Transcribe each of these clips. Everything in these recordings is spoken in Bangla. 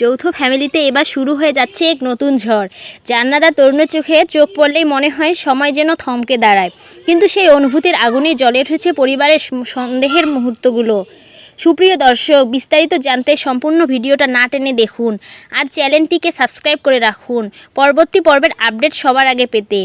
যৌথ ফ্যামিলিতে এবার শুরু হয়ে যাচ্ছে এক নতুন ঝড়। জান্নাদা তরুণের চোখে চোখ পড়লেই মনে হয় সময় যেন থমকে দাঁড়ায়। কিন্তু সেই অনুভূতির আগুনে জলে উঠেছে পরিবারের সন্দেহের মুহূর্তগুলো। সুপ্রিয় দর্শক, বিস্তারিত জানতে সম্পূর্ণ ভিডিওটা না টেনে দেখুন। আর চ্যানেলটিকে সাবস্ক্রাইব করে রাখুন। পরবর্তী পর্বের আপডেট সবার আগে পেতে।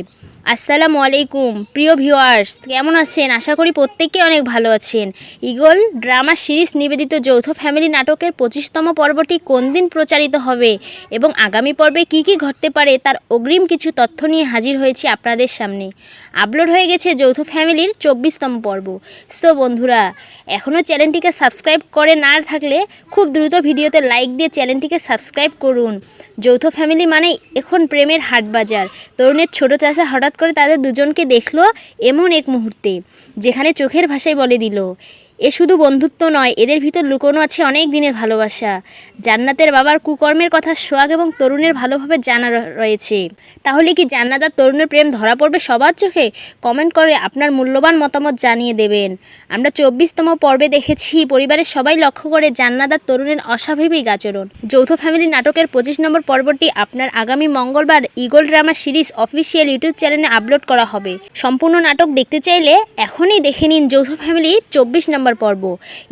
আসসালামু আলাইকুম, প্রিয় ভিউয়ার্স, কেমন আছেন? আশা করি প্রত্যেকে অনেক ভালো আছেন। ইগল ড্রামা সিরিজ নিবেদিত যৌথ ফ্যামিলি নাটকের পঁচিশতম পর্বটি কোন দিন প্রচারিত হবে এবং আগামী পর্বে কি কি ঘটতে পারে তার অগ্রিম কিছু তথ্য নিয়ে হাজির হয়েছি আপনাদের সামনে। আপলোড হয়ে গেছে যৌথ ফ্যামিলির চব্বিশতম পর্ব। সো বন্ধুরা এখনও চ্যানেলটিকে সাবস্ক্রাইব করে না থাকলে খুব দ্রুত ভিডিওতে লাইক দিয়ে চ্যানেলটিকে সাবস্ক্রাইব করুন। যৌথ ফ্যামিলি মানে এখন প্রেমের হাট বাজার তরুণের ছোট চাচা হঠাৎ করে তাদের দুজনকে দেখল এমন এক মুহূর্তে যেখানে চোখের ভাষায় বলে দিল এ শুধু বন্ধুত্ব নয়, এদের ভিতর লুকোনো আছে অনেক দিনের ভালোবাসা। জান্নাতের বাবার কুকর্মের কথা সোহাগ এবং তরুণের ভালোভাবে জানা রয়েছে। তাহলে কি জান্নাত আর তরুণের প্রেম ধরা পড়বে সবার চোখে? কমেন্ট করে আপনার মূল্যবান মতামত জানিয়ে দেবেন। আমরা চব্বিশতম পর্বে দেখেছি, পরিবারের সবাই লক্ষ্য করে জান্নাত আর তরুণের অস্বাভাবিক আচরণ। যৌথ ফ্যামিলি নাটকের পঁচিশ নম্বর পর্বটি আপনার আগামী মঙ্গলবার Eagle drama series official YouTube চ্যানেলে আপলোড করা হবে। সম্পূর্ণ নাটক দেখতে চাইলে এখনই দেখে নিন যৌথ ফ্যামিলি চব্বিশ নম্বর পর্ব।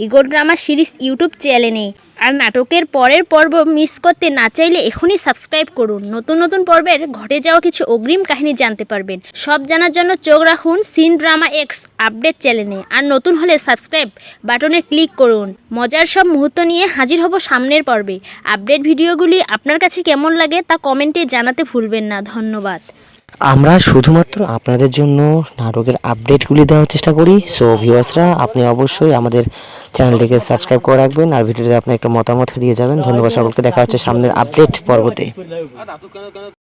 ইগল ড্রামা সিরিজ ইউটিউব চ্যানেলে। আর নাটকের পরের পর্ব মিস করতে না চাইলে এখনই সাবস্ক্রাইব করুন। নতুন নতুন পর্বের ঘটে যাওয়া কিছু অগ্রিম কাহিনী জানতে পারবেন। সব জানার জন্য চোখ রাখুন সিন ড্রামা এক্স আপডেট চ্যানেলে। আর নতুন হলে সাবস্ক্রাইব বাটনে ক্লিক করুন। মজার সব মুহূর্ত নিয়ে হাজির হব সামনের পর্বে। আপডেট ভিডিওগুলি আপনার কাছে কেমন লাগে তা কমেন্টে জানাতে ভুলবেন না। ধন্যবাদ। আমরা শুধুমাত্র আপনাদের জন্য নাটকের আপডেটগুলি দেওয়ার চেষ্টা করি। সো ভিউয়ার্সরা আপনি অবশ্যই আমাদের চ্যানেলটিকে সাবস্ক্রাইব করে রাখবেন আর ভিডিওতে আপনি একটা মতামত দিয়ে যাবেন। ধন্যবাদ সকলকে। দেখা হচ্ছে সামনের আপডেট পর্বতে।